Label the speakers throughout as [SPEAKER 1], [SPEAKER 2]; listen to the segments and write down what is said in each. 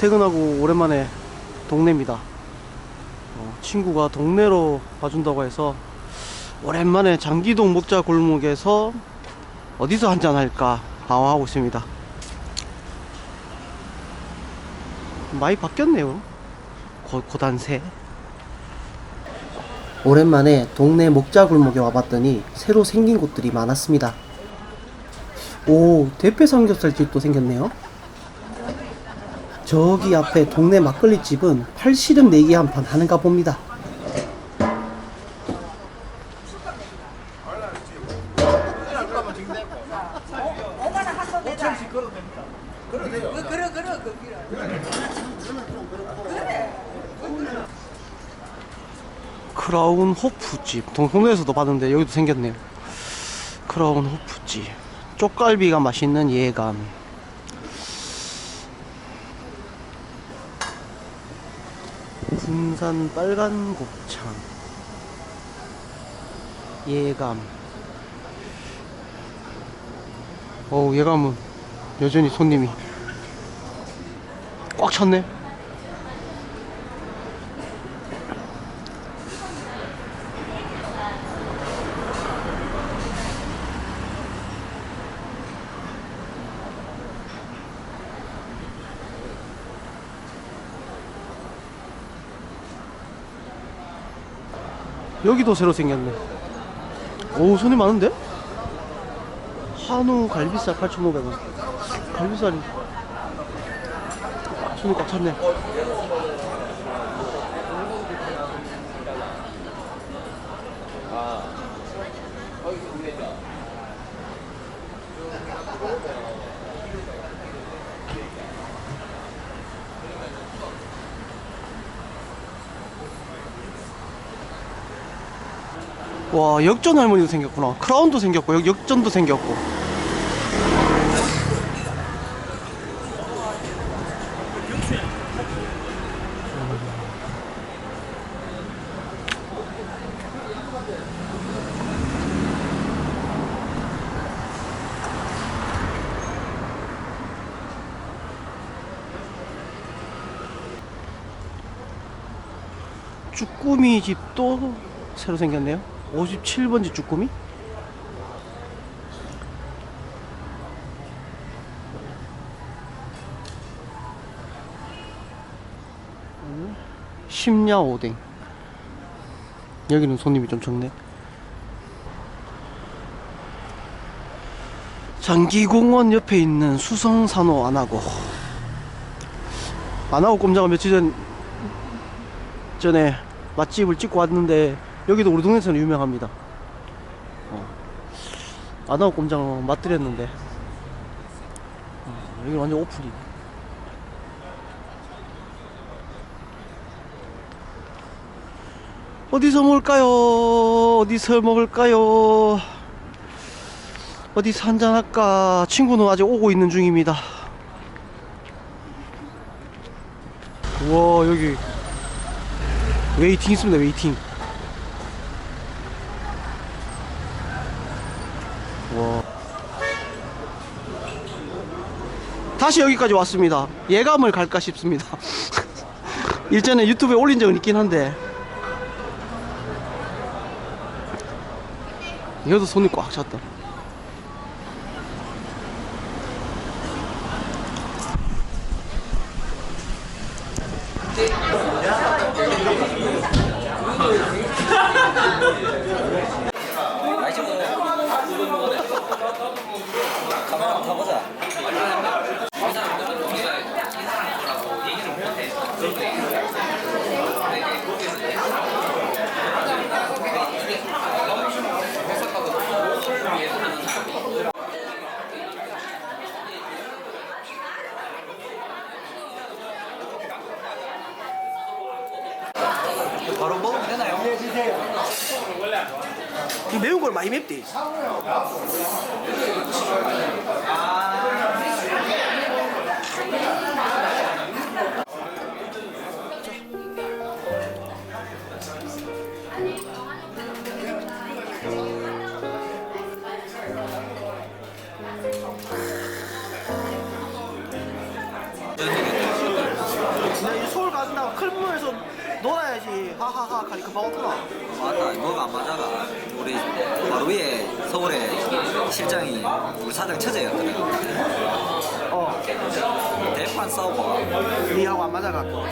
[SPEAKER 1] 퇴근하고 오랜만에 동네입니다. 어, 친구가 동네로 봐준다고 해서 오랜만에 장기동 목자 골목에서 어디서 한잔 할까 방황하고 있습니다. 많이 바뀌었네요. 고, 고단세. 오랜만에 동네 목자 골목에 와봤더니 새로 생긴 곳들이 많았습니다. 오, 대패 삼겹살 집도 생겼네요. 저기 앞에 동네 막걸리 집은 팔씨름 내기 한 판 하는가 봅니다. 크라운 호프집 동성로에서도 봤는데 여기도 생겼네요. 크라운 호프집 쪽갈비가 맛있는 예감. 군산 빨간 곱창. 예감. 어우 예감은 여전히 손님이 꽉 찼네 여기도 새로 생겼네. 오 손이 많은데? 한우 갈비살 8,500원. 갈비살이 손이 꽉 찼네 와 역전 할머니도 생겼구나. 크라운도 생겼고 여기 역전도 생겼고. 쭈꾸미 집도 새로 생겼네요 57번지 쭈꾸미? 심야 오뎅. 여기는 손님이 좀 적네. 장기공원 옆에 있는 수성산호 안하고. 안하고 꼼장은 며칠 전 전에 맛집을 찍고 왔는데 여기도 우리 동네에서는 유명합니다. 어. 안하고 꼼장 맛들였는데 어, 여기 완전 오픈이네. 어디서 먹을까요? 어디서 먹을까요? 어디서 한잔 할까? 친구는 아직 오고 있는 중입니다. 우와 여기 웨이팅 있습니다 웨이팅 다시 여기까지 왔습니다. 예감을 갈까 싶습니다. 일전에 유튜브에 올린 적은 있긴 한데. 여기도 손이 꽉 찼다
[SPEAKER 2] 카메라 한번 타보자. 바로 먹으면 되나요?
[SPEAKER 1] 매운 걸 많이 맵대
[SPEAKER 2] 맞다 뭐가 안 맞아가. 우리 바로 위에 서울에 실장이 우리 사장 처제였거든.
[SPEAKER 1] 어.
[SPEAKER 2] 대판 싸우고
[SPEAKER 1] 니하고 안 맞아갖고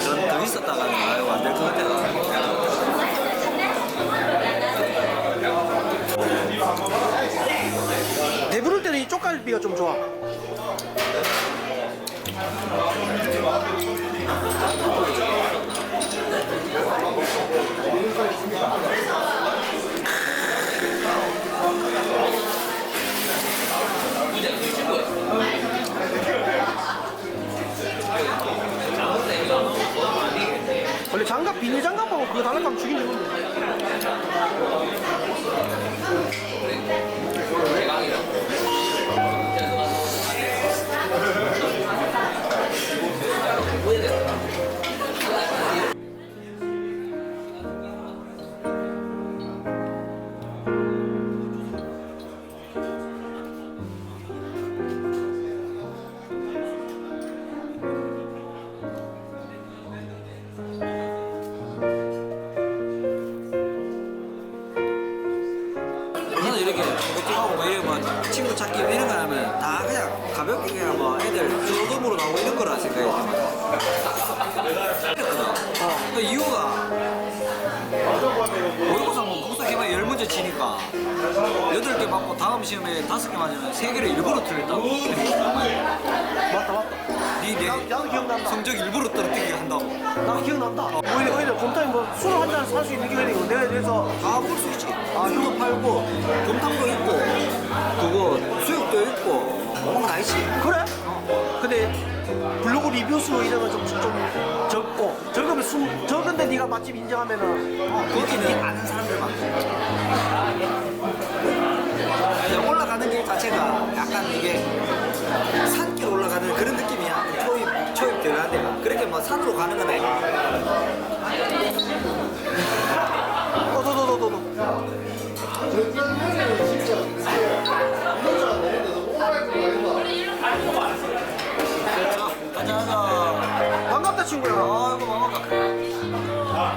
[SPEAKER 2] 전더 있었다가는 아유 안될 것 같아
[SPEAKER 1] 배부를 때는 이 쪽갈비가 좀 좋아 비닐 장갑하고 그거 달라가면 죽인 되는데
[SPEAKER 2] 저는 찾기 뭐 이런 거 하면 다 그냥 가볍게 그냥 뭐 애들 쇼돔으로 나오고 이런 거라 어. 그 이유가 모의고사 뭐 국사 기말 열 문제 치니까 여덟 개 받고 다음 시험에 다섯 개 맞으면 세 개를 일부러 틀렸다고.
[SPEAKER 1] 맞다 맞다
[SPEAKER 2] 니내
[SPEAKER 1] 나- 나도 기억난다
[SPEAKER 2] 성적 일부러 떨어뜨리게 한다고.
[SPEAKER 1] 나 기억난다. 오히려 오히려 곰탕이 뭐술 한잔 살 수 있는 기회이고 내가 그래서
[SPEAKER 2] 다 볼 수 있지. 아, 술도 팔고, 곰탕도 있고, 그거 수육도 있고, 뭐다 있지.
[SPEAKER 1] 그래? 근데 블로그 리뷰 수 이런 거좀 좀 적고 적으면 숨 적은데 네가 맛집 인정하면은
[SPEAKER 2] 거기는 아는 사람들만. 그냥 올라가는 길 자체가 약간 이게 산길 올라가는 그런 느낌이야. 초입, 초입 들어간 데가. 그렇게 뭐 산으로 가는 건 아니야.
[SPEAKER 1] 친구야.
[SPEAKER 2] 아이고, 반갑다.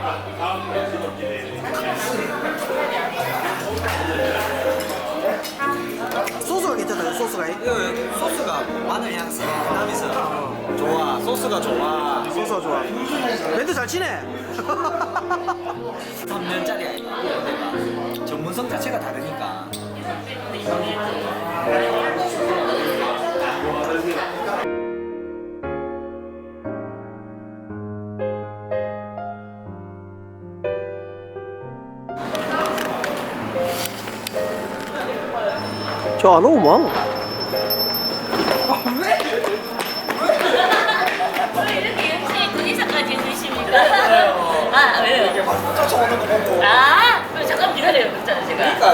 [SPEAKER 1] 소스가 괜찮다. 소스가
[SPEAKER 2] 이거 소스가 마늘 향 세나면서 좋아. 소스가 좋아.
[SPEAKER 1] 소스가 좋아. 멘트 잘 치네.
[SPEAKER 2] 3년짜리야 이거 전문성 자체가 다르니까
[SPEAKER 1] 저 안 오고 뭐?
[SPEAKER 3] 왜 이렇게 MC 군의사까지 해주십니까? 아, 왜요?
[SPEAKER 2] 쫓아오는 거 보고
[SPEAKER 3] 아, 그럼 잠깐 기다려요. 그랬잖아, 제가.
[SPEAKER 2] 그러니까,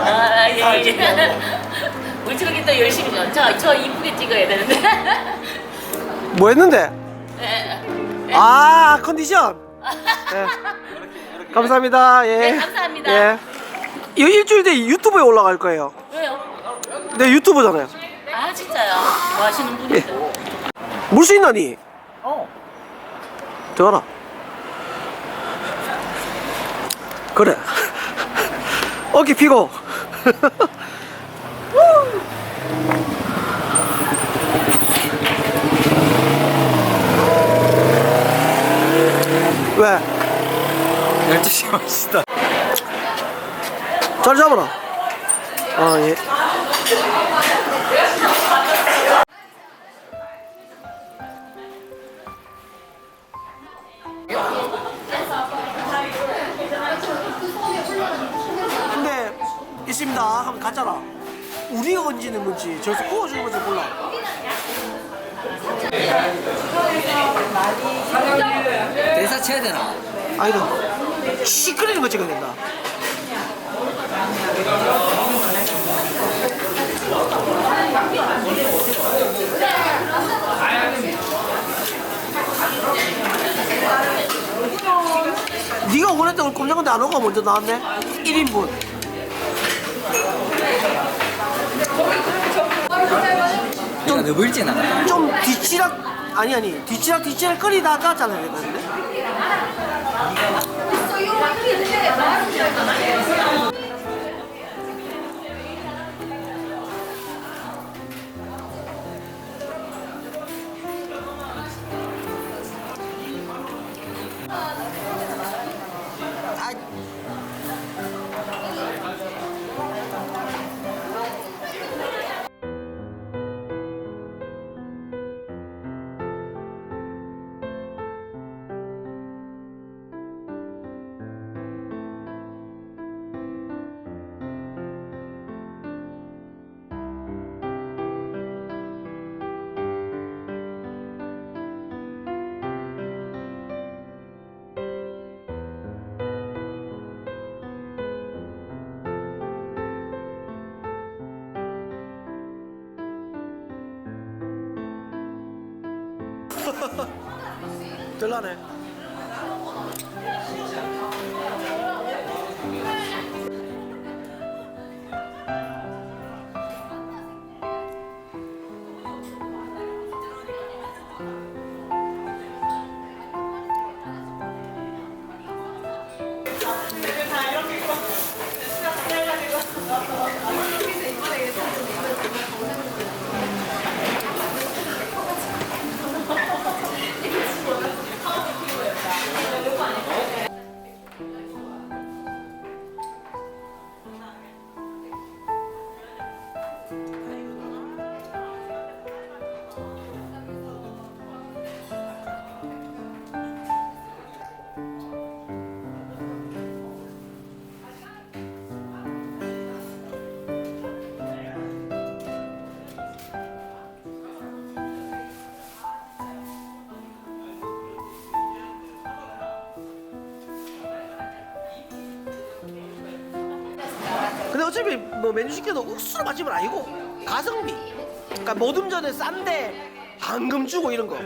[SPEAKER 3] 아, 아, 예, 예. 우리 친구들 또 열심히 좀. 저, 저 이쁘게 찍어야 되는데.
[SPEAKER 1] 뭐 했는데?
[SPEAKER 3] 예, 예.
[SPEAKER 1] 아 컨디션. 예. 감사합니다. 예.
[SPEAKER 3] 네, 감사합니다.
[SPEAKER 1] 예. 이 일주일 뒤에 유튜브에 올라갈 거예요.
[SPEAKER 3] 왜요?
[SPEAKER 1] 내 유튜브잖아요.
[SPEAKER 3] 아, 진짜요? 뭐 하시는 분이세요?
[SPEAKER 1] 물수 있나니?
[SPEAKER 3] 어.
[SPEAKER 1] 들어가라. 그래. 어깨 피고. 왜?
[SPEAKER 2] 12시간 맛있다
[SPEAKER 1] 잘 잡아라. 아, 예. 근데 있습니다 하면 갔잖아. 우리가 얹는 건지 저기서 구워주는 건지 몰라.
[SPEAKER 2] 대사 쳐야 되나?
[SPEAKER 1] 아니다. 시끄러는 거 찍어야 된다. 네가 원했던 꼼장인데 안 오고 먼저 나왔네. 1인분.
[SPEAKER 2] 좀더 물진 않아.
[SPEAKER 1] 좀 뒤치락 아니 아니 뒤치락 뒤치락 끓이다가 잘라야 되는데 될라네 어차피 뭐 메뉴 시켜도 옥수수 맛집은 아니고 가성비. 그러니까 모듬전에 싼데 방금 주고 이런 거